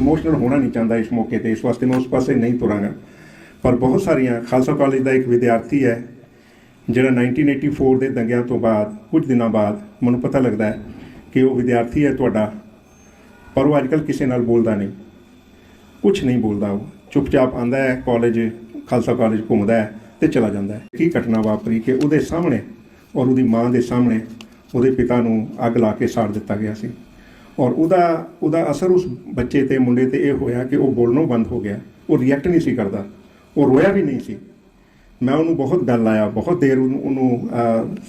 Emotional ਹੋਣਾ ਨਹੀਂ ਚਾਹੁੰਦਾ ਇਸ ਮੌਕੇ ਤੇ। ਇਸ ਵਾਸਤੇ ਮੈਂ ਉਸ ਪਾਸੇ ਨਹੀਂ ਤੁਰਾਂਗਾ। ਪਰ ਬਹੁਤ ਸਾਰੀਆਂ, ਖਾਲਸਾ ਕਾਲਜ ਦਾ ਇੱਕ ਵਿਦਿਆਰਥੀ ਹੈ, ਜਿਹੜਾ 1984 ਦੇ ਦੰਗਿਆਂ ਤੋਂ ਬਾਅਦ, ਕੁਝ ਦਿਨਾਂ ਬਾਅਦ ਮੈਨੂੰ ਪਤਾ ਲੱਗਦਾ ਹੈ ਕਿ ਉਹ ਵਿਦਿਆਰਥੀ ਹੈ ਤੁਹਾਡਾ। ਪਰ ਉਹ ਅੱਜਕੱਲ ਕਿਸੇ ਨਾਲ ਬੋਲਦਾ ਨਹੀਂ। ਕੁਝ ਨਹੀਂ ਬੋਲਦਾ ਉਹ। ਚੁੱਪਚਾਪ ਆਂਦਾ ਹੈ ਕਾਲਜ ਖਾਲਸਾ ਕਾਲਜ ਘੁੰਮਦਾ ਹੈ ਤੇ ਚਲਾ ਜਾਂਦਾ ਹੈ। ਕੀ ਘਟਨਾ ਵਾਪਰੀ ਕਿ ਉਹਦੇ ਸਾਹਮਣੇ ਔਰ ਉਹਦੀ ਮਾਂ ਦੇ ਸਾਹਮਣੇ ਉਹਦੇ ਪਿਤਾ ਨੂੰ ਅੱਗ ਲਾ ਕੇ ਸਾੜ ਦਿੱਤਾ ਗਿਆ ਸੀ। ਔਰ ਉਹਦਾ ਉਹਦਾ ਅਸਰ ਉਸ ਬੱਚੇ ਤੇ, ਮੁੰਡੇ ਤੇ ਇਹ ਹੋਇਆ ਕਿ ਉਹ ਬੋਲਣੋਂ ਬੰਦ ਹੋ ਗਿਆ। ਉਹ ਰਿਐਕਟ ਨਹੀਂ ਸੀ ਕਰਦਾ। ਉਹ ਰੋਇਆ ਵੀ ਨਹੀਂ ਸੀ। ਮੈਂ ਉਹਨੂੰ ਬਹੁਤ ਗੱਲ ਆਇਆ ਬਹੁਤ ਦੇਰ ਉਹਨੂੰ ਉਹਨੂੰ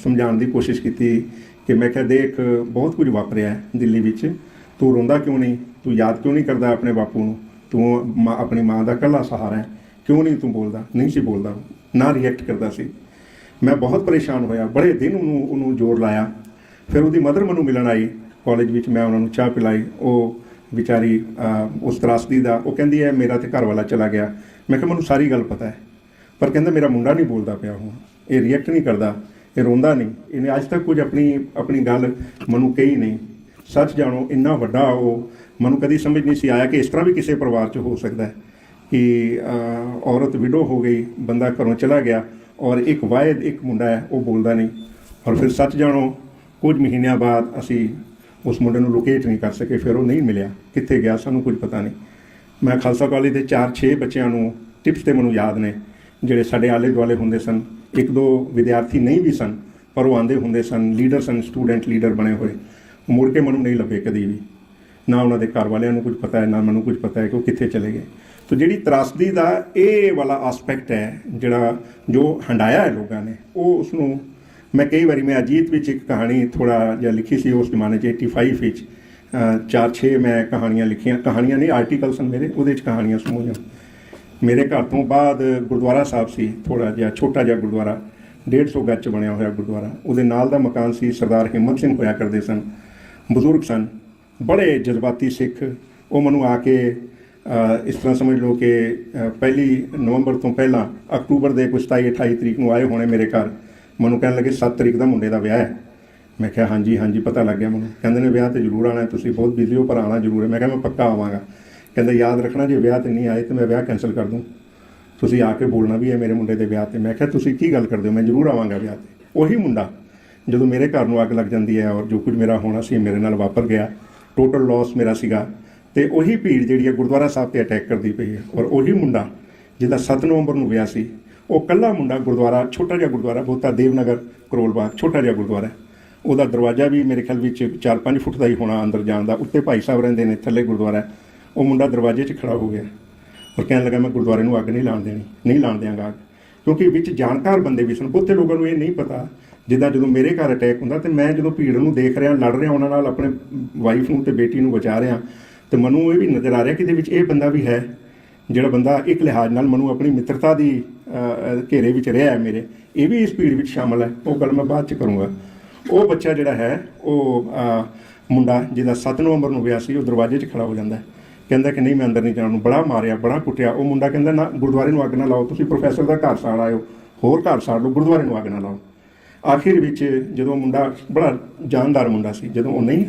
ਸਮਝਾਉਣ ਦੀ ਕੋਸ਼ਿਸ਼ ਕੀਤੀ ਕਿ ਮੈਂ ਕਿਹਾ, ਦੇਖ, ਬਹੁਤ ਕੁਝ ਵਾਪਰਿਆ ਦਿੱਲੀ ਵਿੱਚ। ਤੂੰ ਰੋਂਦਾ ਕਿਉਂ ਨਹੀਂ? ਤੂੰ ਯਾਦ ਕਿਉਂ ਨਹੀਂ ਕਰਦਾ ਆਪਣੇ ਬਾਪੂ ਨੂੰ? ਤੂੰ ਮਾਂ- ਆਪਣੀ ਮਾਂ ਦਾ ਇਕੱਲਾ ਸਹਾਰਾ ਹੈ। ਕਿਉਂ ਨਹੀਂ ਤੂੰ ਬੋਲਦਾ? ਨਹੀਂ ਸੀ ਬੋਲਦਾ ਨਾ ਰਿਐਕਟ ਕਰਦਾ ਸੀ। ਮੈਂ ਬਹੁਤ ਪਰੇਸ਼ਾਨ ਹੋਇਆ। ਬੜੇ ਦਿਨ ਉਹਨੂੰ ਉਹਨੂੰ ਜ਼ੋਰ ਲਾਇਆ। ਫਿਰ ਉਹਦੀ ਮਦਰ ਮੈਨੂੰ ਮਿਲਣ ਆਈ। ਕਾਲਜ ਵਿੱਚ ਮੈਂ ਉਹਨਾਂ ਨੂੰ ਚਾਹ ਪਿਲਾਈ, ਉਹ ਵਿਚਾਰੀ ਉਸ ਤਰਾਸਦੀ ਦਾ, ਉਹ ਕਹਿੰਦੀ ਹੈ, ਮੇਰਾ ਤੇ ਘਰ ਵਾਲਾ ਚਲਾ ਗਿਆ। ਮੈਂ ਕਿਹਾ, ਮੈਨੂੰ ਸਾਰੀ ਗੱਲ ਪਤਾ ਹੈ। ਪਰ ਕਹਿੰਦਾ, ਮੇਰਾ ਮੁੰਡਾ ਨਹੀਂ ਬੋਲਦਾ ਪਿਆ ਹੁਣ। ਇਹ ਰਿਐਕਟ ਨਹੀਂ ਕਰਦਾ, ਇਹ ਰੋਂਦਾ ਨਹੀਂ। ਇਹਨੇ ਅੱਜ ਤੱਕ ਕੁਝ ਆਪਣੀ ਆਪਣੀ ਗੱਲ ਮੈਨੂੰ ਕਹੀ ਨਹੀਂ। ਸੱਚ ਜਾਣੋ, ਇੰਨਾ ਵੱਡਾ ਉਹ ਮੈਨੂੰ ਕਦੀ ਸਮਝ ਨਹੀਂ ਸੀ ਆਇਆ ਕਿ ਇਸ ਤਰ੍ਹਾਂ ਵੀ ਕਿਸੇ ਪਰਿਵਾਰ 'ਚ ਹੋ ਸਕਦਾ ਹੈ ਕਿ ਔਰਤ ਵਿਡੋ ਹੋ ਗਈ, ਬੰਦਾ ਘਰੋਂ ਚਲਾ ਗਿਆ ਔਰ ਇੱਕ ਵਾਇਦ ਇੱਕ ਮੁੰਡਾ ਹੈ, ਉਹ ਬੋਲਦਾ ਨਹੀਂ। ਔਰ ਫਿਰ ਸੱਚ ਜਾਣੋ, ਕੁਝ ਮਹੀਨਿਆਂ ਬਾਅਦ ਅਸੀਂ ਉਸ ਮੁੰਡੇ ਨੂੰ ਲੋਕੇਟ ਨਹੀਂ ਕਰ ਸਕੇ, ਫਿਰ ਉਹ ਨਹੀਂ ਮਿਲਿਆ। ਕਿੱਥੇ ਗਿਆ, ਸਾਨੂੰ ਕੁਝ ਪਤਾ ਨਹੀਂ। ਮੈਂ ਖਾਲਸਾ ਕਾਲਜ ਦੇ 4-6 ਬੱਚਿਆਂ ਨੂੰ ਟਿਪਸ ਤੇ ਮੈਨੂੰ ਯਾਦ ਨੇ, ਜਿਹੜੇ ਸਾਡੇ ਆਲੇ ਦੁਆਲੇ ਹੁੰਦੇ ਸਨ। ਇੱਕ ਦੋ ਵਿਦਿਆਰਥੀ ਨਹੀਂ ਵੀ ਸਨ, ਪਰ ਉਹ ਆਂਦੇ ਹੁੰਦੇ ਸਨ ਲੀਡਰ ਸਨ ਸਟੂਡੈਂਟ ਲੀਡਰ ਬਣੇ ਹੋਏ। ਮੁੜ ਕੇ ਮੈਨੂੰ ਨਹੀਂ ਲੱਭੇ ਕਦੀ ਵੀ। ਨਾ ਉਹਨਾਂ ਦੇ ਘਰ ਵਾਲਿਆਂ ਨੂੰ ਕੁਝ ਪਤਾ ਹੈ, ਨਾ ਮੈਨੂੰ ਕੁਝ ਪਤਾ ਹੈ ਕਿ ਉਹ ਕਿੱਥੇ ਚਲੇ ਗਏ। ਤੋ ਜਿਹੜੀ ਤਰਾਸਦੀ ਦਾ ਇਹ ਵਾਲਾ ਐਸਪੈਕਟ ਹੈ, ਜਿਹੜਾ ਜੋ ਹੰਡਾਇਆ ਹੈ ਲੋਕਾਂ ਨੇ, ਉਹ ਉਸ ਨੂੰ ਮੈਂ ਕਈ ਵਾਰੀ, ਮੈਂ ਅਜੀਤ ਵਿੱਚ ਇੱਕ ਕਹਾਣੀ ਥੋੜਾ ਜਿਹਾ ਲਿਖੀ ਸੀ, ਉਸ ਜ਼ਮਾਨੇ 'ਚ 85 ਵਿੱਚ ਚਾਰ ਛੇ ਮੈਂ ਕਹਾਣੀਆਂ ਲਿਖੀਆਂ, ਕਹਾਣੀਆਂ ਨਹੀਂ ਆਰਟੀਕਲ ਸਨ ਮੇਰੇ, ਉਹਦੇ 'ਚ ਕਹਾਣੀਆਂ ਸਮੂਹੀਆਂ ਮੇਰੇ ਘਰ ਤੋਂ ਬਾਅਦ ਗੁਰਦੁਆਰਾ ਸਾਹਿਬ ਸੀ ਥੋੜਾ ਜਿਹਾ ਛੋਟਾ ਜਿਹਾ ਗੁਰਦੁਆਰਾ 150 ਗੱਜ 'ਚ ਬਣਿਆ ਹੋਇਆ ਗੁਰਦੁਆਰਾ। ਉਹਦੇ ਨਾਲ ਦਾ ਮਕਾਨ ਸੀ, ਸਰਦਾਰ ਹਿੰਮਤ ਸਿੰਘ ਹੋਇਆ ਕਰਦੇ ਸਨ, ਬਜ਼ੁਰਗ ਸਨ, ਬੜੇ ਜਜ਼ਬਾਤੀ ਸਿੱਖ। ਉਹ ਮੈਨੂੰ ਆ ਕੇ ਇਸ ਤਰ੍ਹਾਂ ਸਮਝ ਲਓ ਕਿ ਪਹਿਲੀ ਨਵੰਬਰ ਤੋਂ ਪਹਿਲਾਂ ਅਕਤੂਬਰ ਦੇ ਕੁਝ 27 28 ਤਰੀਕ ਨੂੰ ਆਏ ਹੋਣੇ ਮੇਰੇ ਘਰ। ਮੈਨੂੰ ਕਹਿਣ ਲੱਗੇ 7 ਤਰੀਕ ਦਾ ਮੁੰਡੇ ਦਾ ਵਿਆਹ ਹੈ। ਮੈਂ ਕਿਹਾ, ਹਾਂਜੀ ਹਾਂਜੀ, ਪਤਾ ਲੱਗ ਗਿਆ ਮੈਨੂੰ। ਕਹਿੰਦੇ ਨੇ, ਵਿਆਹ ਤੇ ਜ਼ਰੂਰ ਆਣਾ ਤੁਸੀਂ ਬਹੁਤ ਬਿਜ਼ੀ ਹੋ, ਪਰ ਆਣਾ ਜ਼ਰੂਰ ਹੈ। ਮੈਂ ਕਿਹਾ, ਮੈਂ ਪੱਕਾ ਆਵਾਂਗਾ। ਕਹਿੰਦਾ, ਯਾਦ ਰੱਖਣਾ, ਜੇ ਵਿਆਹ ਤੇ ਨਹੀਂ ਆਏ ਤੇ ਮੈਂ ਵਿਆਹ ਕੈਨਸਲ ਕਰ ਦੂੰ। ਤੁਸੀਂ ਆ ਕੇ ਬੋਲਣਾ ਵੀ ਹੈ ਮੇਰੇ ਮੁੰਡੇ ਦੇ ਵਿਆਹ ਤੇ। ਮੈਂ ਕਿਹਾ, ਤੁਸੀਂ ਕੀ ਗੱਲ ਕਰਦੇ ਹੋ? ਮੈਂ ਜ਼ਰੂਰ ਆਵਾਂਗਾ ਵਿਆਹ ਤੇ। ਉਹੀ ਮੁੰਡਾ, ਜਦੋਂ ਮੇਰੇ ਘਰ ਨੂੰ ਅੱਗ ਲੱਗ ਜਾਂਦੀ ਹੈ ਔਰ ਜੋ ਕੁਝ ਮੇਰਾ ਹੋਣਾ ਸੀ, ਮੇਰੇ ਨਾਲ ਵਾਪਰ ਗਿਆ। ਟੋਟਲ ਲਾਸ ਮੇਰਾ ਸੀਗਾ। ਤੇ ਉਹੀ ਭੀੜ ਜਿਹੜੀ ਹੈ ਗੁਰਦੁਆਰਾ ਸਾਹਿਬ ਤੇ ਅਟੈਕ ਕਰਦੀ ਪਈ ਹੈ। ਔਰ ਉਹੀ ਮੁੰਡਾ, ਜਿਹਦਾ 7 ਨਵੰਬਰ ਨੂੰ ਵਿਆਹ ਸੀ ਉਹ ਕੱਲਾ ਮੁੰਡਾ ਗੁਰਦੁਆਰਾ, ਛੋਟਾ ਜਿਹਾ ਗੁਰਦੁਆਰਾ, ਬਹੁਤਾ ਦੇਵਨਗਰ ਕਰੋਲ ਬਾਗ ਛੋਟਾ ਜਿਹਾ ਗੁਰਦੁਆਰਾ ਉਹਦਾ ਦਰਵਾਜ਼ਾ ਵੀ ਮੇਰੇ ਖਿਆਲ ਵਿੱਚ 4-5 ਫੁੱਟ ਦਾ ਹੀ ਹੋਣਾ ਅੰਦਰ ਜਾਣ ਦਾ। ਉੱਤੇ ਭਾਈ ਸਾਹਿਬ ਰਹਿੰਦੇ ਨੇ, ਥੱਲੇ ਗੁਰਦੁਆਰਾ ਉਹ ਮੁੰਡਾ ਦਰਵਾਜ਼ੇ 'ਚ ਖੜਾ ਹੋ ਗਿਆ ਔਰ ਕਹਿਣ ਲੱਗਾ, ਮੈਂ ਗੁਰਦੁਆਰੇ ਨੂੰ ਅੱਗ ਨਹੀਂ ਲਾਣ ਦੇਣੀ, ਨਹੀਂ ਲਾਣ ਦਿਆਂਗਾ ਅੱਗ। ਕਿਉਂਕਿ ਵਿੱਚ ਜਾਣਕਾਰ ਬੰਦੇ ਵੀ ਸਨ। ਬਹੁਤੇ ਲੋਕਾਂ ਨੂੰ ਇਹ ਨਹੀਂ ਪਤਾ ਜਿੱਦਾਂ ਜਦੋਂ ਮੇਰੇ ਘਰ ਅਟੈਕ ਹੁੰਦਾ ਤੇ ਮੈਂ ਜਦੋਂ ਭੀੜ ਨੂੰ ਦੇਖ ਰਿਹਾ, ਲੜ ਰਿਹਾ, ਉਹਨਾਂ ਨਾਲ ਆਪਣੇ ਵਾਈਫ ਨੂੰ ਤੇ ਬੇਟੀ ਨੂੰ ਬਚਾ ਰਿਹਾ ਤੇ ਮੈਨੂੰ ਇਹ ਵੀ ਨਜ਼ਰ ਆ ਰਿਹਾ ਕਿ ਇਹਦੇ ਵਿੱਚ ਇਹ ਬੰਦਾ ਵੀ ਹੈ ਜਿਹੜਾ ਬੰਦਾ ਇੱਕ ਲਿਹਾਜ਼ ਨਾਲ ਮੈਨੂੰ ਆਪਣੀ ਮਿੱਤਰਤਾ ਦੀ ਘੇਰੇ ਵਿੱਚ ਰਿਹਾ ਹੈ ਮੇਰੇ, ਇਹ ਵੀ ਇਸ ਭੀੜ ਵਿੱਚ ਸ਼ਾਮਲ ਹੈ। ਉਹ ਗੱਲ ਮੈਂ ਬਾਅਦ ਚ ਕਰੂੰਗਾ। ਉਹ ਬੱਚਾ ਜਿਹੜਾ ਹੈ, ਉਹ ਮੁੰਡਾ ਜਿਹਦਾ 7 ਨਵੰਬਰ ਨੂੰ ਵਿਆਹ ਸੀ, ਉਹ ਦਰਵਾਜ਼ੇ 'ਚ ਖੜਾ ਹੋ ਜਾਂਦਾ ਹੈ। ਕਹਿੰਦਾ ਕਿ ਨਹੀਂ, ਮੈਂ ਅੰਦਰ ਨਹੀਂ ਜਾਣਾ ਨੂੰ। ਬੜਾ ਮਾਰਿਆ, ਬੜਾ ਕੁੱਟਿਆ। ਉਹ ਮੁੰਡਾ ਕਹਿੰਦਾ, ਨਾ, ਗੁਰਦੁਆਰੇ ਨੂੰ ਅੱਗ ਨਾ ਲਾਓ। ਤੁਸੀਂ ਪ੍ਰੋਫੈਸਰ ਦਾ ਘਰ ਸਾੜ ਆਇਓ। ਹੋਰ ਘਰ ਸਾੜ ਲਓ, ਗੁਰਦੁਆਰੇ ਨੂੰ ਅੱਗ ਨਾ ਲਾਓ। ਆਖਿਰ ਵਿੱਚ ਜਦੋਂ ਮੁੰਡਾ, ਬੜਾ ਜਾਨਦਾਰ ਮੁੰਡਾ ਸੀ, ਜਦੋਂ ਉਹ ਨਹੀਂ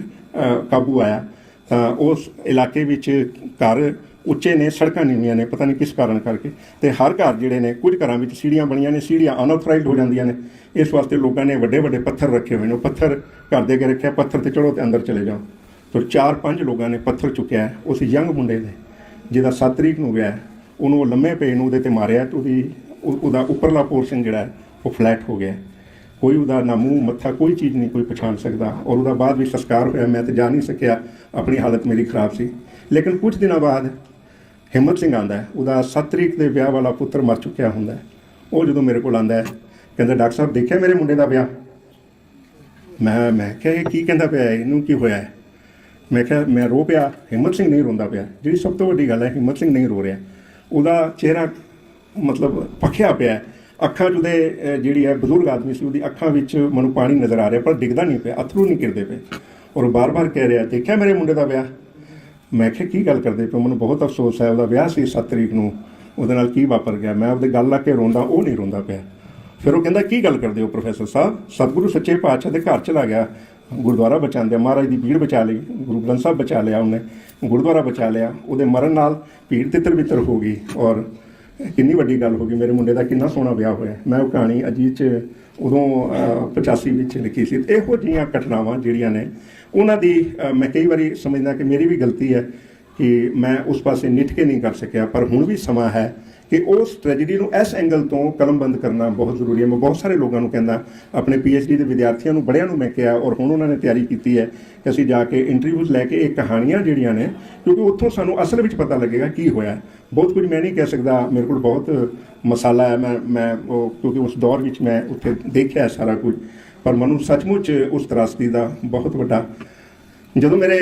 ਕਾਬੂ ਆਇਆ, ਤਾਂ ਉਸ ਇਲਾਕੇ ਵਿੱਚ ਘਰ ਉੱਚੇ ਨੇ, ਸੜਕਾਂ ਨੀਵੀਆਂ ਨੇ, ਪਤਾ ਨਹੀਂ ਕਿਸ ਕਾਰਨ ਕਰਕੇ। ਤੇ ਹਰ ਘਰ ਜਿਹੜੇ ਨੇ, ਕੁਝ ਘਰਾਂ ਵਿੱਚ ਸੀੜੀਆਂ ਬਣੀਆਂ ਨੇ, ਸੀੜੀਆਂ ਅਨਆਥੋਰਾਈਜ਼ਡ ਹੋ ਜਾਂਦੀਆਂ ਨੇ। ਇਸ ਵਾਸਤੇ ਲੋਕਾਂ ਨੇ ਵੱਡੇ ਵੱਡੇ ਪੱਥਰ ਰੱਖੇ ਹੋਏ ਨੇ। ਉਹ ਪੱਥਰ ਘਰ ਦੇ ਅੱਗੇ ਰੱਖਿਆ, ਪੱਥਰ ਤੇ ਚੜੋ ਤੇ ਅੰਦਰ ਚਲੇ ਜਾਓ। ਤਾਂ ਚਾਰ ਪੰਜ ਲੋਕਾਂ ਨੇ ਪੱਥਰ ਚੁੱਕਿਆ ਉਸ ਯੰਗ ਮੁੰਡੇ ਦੇ, ਜਿਹਦਾ 7 ਤਰੀਕ ਨੂੰ ਗਿਆ ਉਹਨੂੰ ਉਹ ਲੰਮੇ ਪਏ ਨੂੰ ਉਹਦੇ ਤੇ ਮਾਰਿਆ ਤੇ ਉਹਦੀ ਉਹਦਾ ਉੱਪਰਲਾ ਪੋਰਸ਼ਨ ਜਿਹੜਾ ਉਹ ਫਲੈਟ ਹੋ ਗਿਆ ਕੋਈ ਉਹਦਾ ਨਾ ਮੂੰਹ, ਮੱਥਾ, ਕੋਈ ਚੀਜ਼ ਨਹੀਂ ਕੋਈ ਪਛਾਣ ਸਕਦਾ। ਔਰ ਉਹਦਾ ਬਾਅਦ ਵੀ ਸੰਸਕਾਰ ਹੋਇਆ, ਮੈਂ ਤੇ ਜਾ ਨਹੀਂ ਸਕਿਆ। ਆਪਣੀ ਹਾਲਤ ਮੇਰੀ ਖਰਾਬ ਸੀ। ਲੇਕਿਨ ਕੁਝ ਦਿਨਾਂ ਬਾਅਦ ਹਿੰਮਤ ਸਿੰਘ ਆਂਦਾ ਹੈ, ਉਹਦਾ 7 ਤਰੀਕ ਦੇ ਵਿਆਹ ਵਾਲਾ ਪੁੱਤਰ ਮਰ ਚੁੱਕਿਆ ਹੁੰਦਾ ਹੈ। ਉਹ ਜਦੋਂ ਮੇਰੇ ਕੋਲ ਆਂਦਾ ਹੈ, ਕਹਿੰਦਾ, ਡਾਕਟਰ ਸਾਹਿਬ, ਦੇਖਿਆ ਮੇਰੇ ਮੁੰਡੇ ਦਾ ਵਿਆਹ? ਮੈਂ ਮੈਂ ਕਿਹਾ, ਇਹ ਕੀ ਕਹਿੰਦਾ ਪਿਆ ਇਹਨੂੰ ਕੀ ਹੋਇਆ ਹੈ? ਮੈਂ ਕਿਹਾ, ਮੈਂ ਰੋ ਪਿਆ, ਹਿੰਮਤ ਸਿੰਘ ਨਹੀਂ ਰੋਂਦਾ ਪਿਆ। ਜਿਹੜੀ ਸਭ ਤੋਂ ਵੱਡੀ ਗੱਲ ਹੈ, ਹਿੰਮਤ ਸਿੰਘ ਨਹੀਂ ਰੋ ਰਿਹਾ। ਉਹਦਾ ਚਿਹਰਾ ਮਤਲਬ ਪੱਖਿਆ ਪਿਆ ਅੱਖਾਂ 'ਚ ਉਹਦੇ ਜਿਹੜੀ ਹੈ, ਬਜ਼ੁਰਗ ਆਦਮੀ ਸੀ, ਉਹਦੀ ਅੱਖਾਂ ਵਿੱਚ ਮੈਨੂੰ ਪਾਣੀ ਨਜ਼ਰ ਆ ਰਿਹਾ, ਪਰ ਡਿੱਗਦਾ ਨਹੀਂ ਪਿਆ, ਅਥਰੂ ਨਹੀਂ ਕਿਰਦੇ ਪਏ। ਔਰ ਉਹ ਬਾਰ-ਬਾਰ ਕਹਿ ਰਿਹਾ, ਦੇਖਿਆ ਮੇਰੇ ਮੁੰਡੇ ਦਾ ਵਿਆਹ? ਮੈਂ ਕਿਹਾ ਕੀ ਗੱਲ ਕਰਦੇ ਪਿਓ ਮੈਨੂੰ ਬਹੁਤ ਅਫਸੋਸ ਹੈ ਉਹਦਾ ਵਿਆਹ ਸੀ 7 ਤਰੀਕ ਨੂੰ। ਉਹਦੇ ਨਾਲ ਕੀ ਵਾਪਰ ਗਿਆ? ਮੈਂ ਉਹਦੇ ਗੱਲ ਲਾ ਕੇ ਰੋਂਦਾ ਉਹ ਨਹੀਂ ਰੋਂਦਾ ਪਿਆ। ਫਿਰ ਉਹ ਕਹਿੰਦਾ ਕੀ ਗੱਲ ਕਰਦੇ ਹੋ ਪ੍ਰੋਫੈਸਰ ਸਾਹਿਬ? ਸਤਿਗੁਰੂ ਸੱਚੇ ਪਾਤਸ਼ਾਹ ਦੇ ਘਰ ਚਲਾ ਗਿਆ। ਗੁਰਦੁਆਰਾ ਬਚਾਉਂਦੇ ਮਹਾਰਾਜ ਦੀ ਭੀੜ ਬਚਾ ਲਈ ਗੁਰੂ ਗ੍ਰੰਥ ਸਾਹਿਬ ਬਚਾ ਲਿਆ ਉਹਨੇ। ਗੁਰਦੁਆਰਾ ਬਚਾ ਲਿਆ ਉਹਦੇ ਮਰਨ ਨਾਲ ਭੀੜ ਤਿੱਤਰ ਬਿੱਤਰ ਹੋ ਗਈ ਔਰ ਕਿੰਨੀ ਵੱਡੀ ਗੱਲ ਹੋ ਗਈ। ਮੇਰੇ ਮੁੰਡੇ ਦਾ ਕਿੰਨਾ ਸੋਹਣਾ ਵਿਆਹ ਹੋਇਆ। ਮੈਂ ਉਹ ਕਹਾਣੀ ਅਜੀਤ ਚ ਉਦੋਂ ਅਹ, 85 ਵਿੱਚ ਲਿਖੀ ਸੀ। ਇਹੋ ਜਿਹੀਆਂ ਘਟਨਾਵਾਂ ਜਿਹੜੀਆਂ ਨੇ ਉਹਨਾਂ ਦੀ ਮੈਂ ਕਈ ਵਾਰੀ ਸਮਝਦਾ ਕਿ ਮੇਰੀ ਵੀ ਗਲਤੀ ਹੈ ਕਿ ਮੈਂ ਉਸ ਪਾਸੇ ਨਿੱਠ ਕੇ ਨਹੀਂ ਕਰ ਸਕਿਆ, ਪਰ ਹੁਣ ਵੀ ਸਮਾਂ ਹੈ ਕਿ ਉਸ ਟ੍ਰੈਜੇਡੀ ਨੂੰ ਇਸ ਐਂਗਲ ਤੋਂ ਕਲਮਬੰਦ ਕਰਨਾ ਬਹੁਤ ਜ਼ਰੂਰੀ ਹੈ। ਮੈਂ ਬਹੁਤ ਸਾਰੇ ਲੋਕਾਂ ਨੂੰ ਕਹਿੰਦਾ, ਆਪਣੇ ਡੀ ਦੇ ਵਿਦਿਆਰਥੀਆਂ ਨੂੰ, ਬੜਿਆਂ ਨੂੰ ਮੈਂ ਕਿਹਾ ਔਰ ਹੁਣ ਉਹਨਾਂ ਨੇ ਤਿਆਰੀ ਕੀਤੀ ਹੈ ਕਿ ਅਸੀਂ ਜਾ ਕੇ ਇੰਟਰਵਿਊਜ਼ ਲੈ ਕੇ ਇਹ ਕਹਾਣੀਆਂ ਜਿਹੜੀਆਂ ਨੇ, ਕਿਉਂਕਿ ਉੱਥੋਂ ਸਾਨੂੰ ਅਸਲ ਵਿੱਚ ਪਤਾ ਲੱਗੇਗਾ ਕੀ ਹੋਇਆ। ਬਹੁਤ ਕੁਝ ਮੈਂ ਨਹੀਂ ਕਹਿ ਸਕਦਾ, ਮੇਰੇ ਕੋਲ ਬਹੁਤ ਮਸਾਲਾ ਹੈ, ਮੈਂ ਮੈਂ ਉਹ ਕਿਉਂਕਿ ਉਸ ਦੌਰ ਵਿੱਚ ਮੈਂ ਉੱਥੇ ਦੇਖਿਆ ਸਾਰਾ ਕੁਝ। ਪਰ ਮੈਨੂੰ ਸੱਚਮੁੱਚ ਉਸ ਤਰਾਸਦੀ ਦਾ ਬਹੁਤ ਵੱਡਾ ਜਦੋਂ ਮੇਰੇ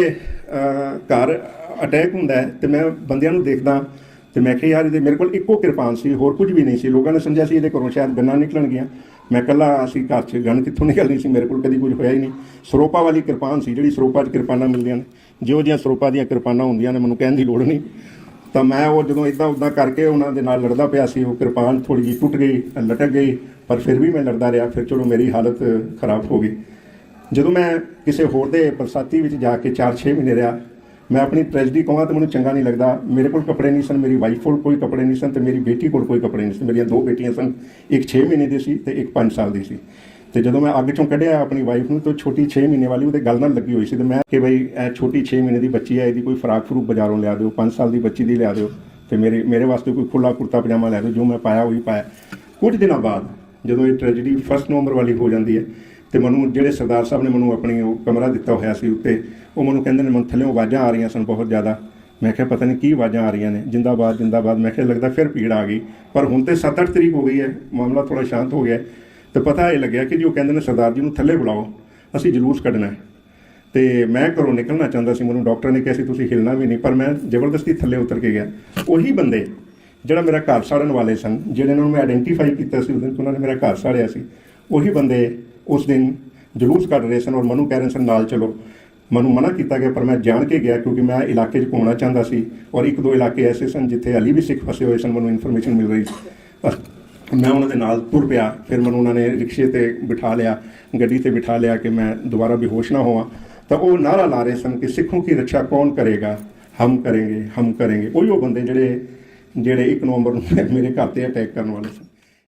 ਘਰ ਅਟੈਕ ਹੁੰਦਾ ਹੈ ਤੇ ਮੈਂ ਬੰਦਿਆਂ ਨੂੰ ਦੇਖਦਾ ਤੇ ਮੈਂ ਕਿਹਾ, ਯਾਰ, ਇਹਦੇ ਮੇਰੇ ਕੋਲ ਇੱਕੋ ਕਿਰਪਾਨ ਸੀ, ਹੋਰ ਕੁਝ ਵੀ ਨਹੀਂ ਸੀ। ਲੋਕਾਂ ਨੇ ਸਮਝਿਆ ਸੀ ਇਹਦੇ ਘਰੋਂ ਸ਼ਾਇਦ ਗੰਨਾਂ ਨਿਕਲਣਗੀਆਂ। ਮੈਂ ਕੱਲਾ ਅਸੀਂ ਘਰ 'ਚ ਗੰਨ ਕਿੱਥੋਂ ਨਿਕਲਣੀ ਸੀ, ਮੇਰੇ ਕੋਲ ਕਦੀ ਕੁਝ ਹੋਇਆ ਹੀ ਨਹੀਂ। ਸਰੋਪਾ ਵਾਲੀ ਕਿਰਪਾਨ ਸੀ, ਜਿਹੜੀ ਸਰੋਪਾ 'ਚ ਕਿਰਪਾਨਾਂ ਮਿਲਦੀਆਂ ਨੇ। ਜਿਉਂ ਜਿਹੀਆਂ ਸਰੋਪਾ ਦੀਆਂ ਕਿਰਪਾਨਾਂ ਹੁੰਦੀਆਂ ਨੇ, ਮੈਨੂੰ ਕਹਿਣ ਦੀ ਲੋੜ ਨਹੀਂ। ਤਾਂ ਮੈਂ ਉਹ ਜਦੋਂ ਇਦਾਂ ਉਦਾਂ ਕਰਕੇ ਉਹਨਾਂ ਦੇ ਨਾਲ ਲੜਦਾ ਪਿਆ ਸੀ, ਉਹ ਕਿਰਪਾਨ ਥੋੜੀ ਜਿਹੀ ਟੁੱਟ ਗਈ, ਲਟਕ ਗਈ, ਪਰ ਫਿਰ ਵੀ ਮੈਂ ਲੜਦਾ ਰਿਹਾ, ਫਿਰ ਚਲੋ ਮੇਰੀ ਹਾਲਤ ਖਰਾਬ ਹੋ ਗਈ। ਜਦੋਂ ਮੈਂ ਕਿਸੇ ਹੋਰ ਦੇ ਬਰਸਾਤੀ ਵਿੱਚ ਜਾ ਕੇ 4-6 ਮਹੀਨੇ ਰਿਹਾ, ਮੈਂ ਆਪਣੀ ਟ੍ਰੈਜਡੀ ਕਹਾਂ ਤਾਂ ਮੈਨੂੰ ਚੰਗਾ ਨਹੀਂ ਲੱਗਦਾ। ਮੇਰੇ ਕੋਲ ਕੱਪੜੇ ਨਹੀਂ ਸਨ, ਮੇਰੀ ਵਾਈਫ ਕੋਲ ਕੋਈ ਕੱਪੜੇ ਨਹੀਂ ਸਨ ਤੇ ਮੇਰੀ ਬੇਟੀ ਕੋਲ ਕੋਈ ਕੱਪੜੇ ਨਹੀਂ ਸਨ। ਮੇਰੀਆਂ ਦੋ ਬੇਟੀਆਂ ਸਨ, ਇੱਕ 6 ਮਹੀਨੇ ਦੀ ਸੀ ਤੇ ਇੱਕ 5 ਸਾਲ ਦੀ ਸੀ। ਤੇ ਜਦੋਂ ਮੈਂ ਅੱਗ ਚੋਂ ਕੱਢਿਆ ਆਪਣੀ ਵਾਈਫ ਨੂੰ, ਤਾਂ ਛੋਟੀ 6 ਮਹੀਨੇ ਵਾਲੀ ਉਹਦੇ ਗੱਲ ਨਾਲ ਲੱਗੀ ਹੋਈ ਸੀ ਤੇ ਮੈਂ ਕਿ ਬਈ, ਇਹ ਛੋਟੀ 6 ਮਹੀਨੇ ਦੀ ਬੱਚੀ ਹੈ, ਇਹਦੀ ਕੋਈ ਫਰਾਕ ਫਰੂਕ ਬਾਜ਼ਾਰੋਂ ਲਿਆ ਦਿਓ 5 ਸਾਲ ਦੀ ਬੱਚੀ ਦੀ ਲਿਆ ਦਿਓ, ਤੇ ਮੇਰੇ ਮੇਰੇ ਵਾਸਤੇ ਕੋਈ ਖੁੱਲਾ ਕੁੜਤਾ ਪਜਾਮਾ ਲੈ ਦਿਓ, ਜੋ ਮੈਂ ਪਾਇਆ ਉਹੀ ਪਾਇਆ। ਕੁਝ ਦਿਨਾਂ ਬਾਅਦ ਜਦੋਂ ਇਹ ਟ੍ਰੈਜੇਡੀ ਫਸਟ ਨਵੰਬਰ ਵਾਲੀ ਹੋ ਜਾਂਦੀ ਹੈ, ਤੇ ਮੈਨੂੰ ਜਿਹੜੇ ਸਰਦਾਰ ਸਾਹਿਬ ਨੇ ਮੈਨੂੰ ਆਪਣੀ ਉਹ ਕਮਰਾ ਦਿੱਤਾ ਹੋਇਆ ਸੀ ਉੱਤੇ, ਉਹ ਮੈਨੂੰ ਕਹਿੰਦੇ ਨੇ, ਮੈਨੂੰ ਥੱਲੇ ਆਵਾਜ਼ਾਂ ਆ ਰਹੀਆਂ ਸਨ ਬਹੁਤ ਜ਼ਿਆਦਾ। ਮੈਂ ਕਿਹਾ, ਪਤਾ ਨਹੀਂ ਕੀ ਆਵਾਜ਼ਾਂ ਆ ਰਹੀਆਂ ਨੇ। ਜਿੰਦਾਬਾਦ ਜਿੰਦਾਬਾਦ, ਮੈਂ ਕਿਹਾ, ਲੱਗਦਾ ਫਿਰ ਭੀੜ ਆ ਗਈ। ਪਰ ਹੁਣ ਤੇ 7-8 ਤਰੀਕ ਹੋ ਗਈ ਹੈ, ਮਾਮਲਾ ਥੋੜਾ ਸ਼ਾਂਤ ਹੋ ਗਿਆ ਤੇ ਪਤਾ ਇਹ ਲੱਗਿਆ ਕਿ ਜੀ ਉਹ ਕਹਿੰਦੇ ਨੇ, ਸਰਦਾਰ ਜੀ ਨੂੰ ਥੱਲੇ ਬੁਲਾਓ, ਅਸੀਂ ਜਲੂਸ ਕੱਢਣਾ ਹੈ। ਤੇ ਮੈਂ ਘਰੋਂ ਨਿਕਲਣਾ ਚਾਹੁੰਦਾ ਸੀ, ਮੈਨੂੰ ਡਾਕਟਰ ਨੇ ਕਿਹਾ ਸੀ, ਤੁਸੀਂ ਹਿਲਣਾ ਵੀ ਨਹੀਂ। ਪਰ ਮੈਂ ਜ਼ਬਰਦਸਤੀ ਥੱਲੇ ਉਤਰ ਕੇ ਗਿਆ। ਉਹੀ ਬੰਦੇ ਜਿਹੜਾ ਮੇਰਾ ਘਰ ਸਾੜਨ ਵਾਲੇ ਸਨ ਜਿਹੜੇ ਨੂੰ ਮੈਂ ਆਇਡੈਂਟੀਫਾਈ ਕੀਤਾ ਸੀ, ਉਸ ਦਿਨ ਉਹਨਾਂ ਨੇ ਮੇਰਾ ਘਰ ਸਾੜਿਆ ਸੀ, ਉਹੀ ਬੰਦੇ ਉਸ ਦਿਨ ਜਲੂਸ ਕੱਢ ਰਹੇ ਸਨ ਔਰ ਮਨੂੰ ਕਹਿ ਰਹੇ ਸਨ, ਨਾਲ ਚਲੋ। ਮੈਨੂੰ ਮਨਾ ਕੀਤਾ ਗਿਆ, ਪਰ ਮੈਂ ਜਾਣ ਕੇ ਗਿਆ ਕਿਉਂਕਿ ਮੈਂ ਇਲਾਕੇ 'ਚ ਘੁੰਮਣਾ ਚਾਹੁੰਦਾ ਸੀ ਔਰ ਇੱਕ ਦੋ ਇਲਾਕੇ ਐਸੇ ਸਨ ਜਿੱਥੇ ਅਲੀ ਵੀ ਸਿੱਖ ਫਸੇ ਹੋਏ ਸਨ, ਮੈਨੂੰ ਇਨਫੋਰਮੇਸ਼ਨ ਮਿਲ ਰਹੀ ਸੀ। ਬਸ ਮੈਂ ਉਹਨਾਂ ਦੇ ਨਾਲ ਤੁਰ ਪਿਆ। ਫਿਰ ਮੈਨੂੰ ਉਹਨਾਂ ਨੇ ਰਿਕਸ਼ੇ ਤੇ ਬਿਠਾ ਲਿਆ, ਗੱਡੀ ਤੇ ਬਿਠਾ ਲਿਆ ਕਿ ਮੈਂ ਦੁਬਾਰਾ ਬੇਹੋਸ਼ ਨਾ ਹੋਵਾਂ। ਤਾਂ ਉਹ ਨਾਰਾ ਲਾ ਰਹੇ ਸਨ ਕਿ ਸਿੱਖੋਂ ਕੀ ਰੱਖਿਆ, ਕੌਣ ਕਰੇਗਾ? ਹਮ ਕਰਾਂਗੇ ਹਮ ਕਰਾਂਗੇ। ਉਹ ਉਹ ਬੰਦੇ ਜਿਹੜੇ ਜਿਹੜੇ 1 ਨਵੰਬਰ ਨੂੰ ਮੇਰੇ ਘਰ ਤੇ ਅਟੈਕ ਕਰਨ ਵਾਲੇ ਸਨ।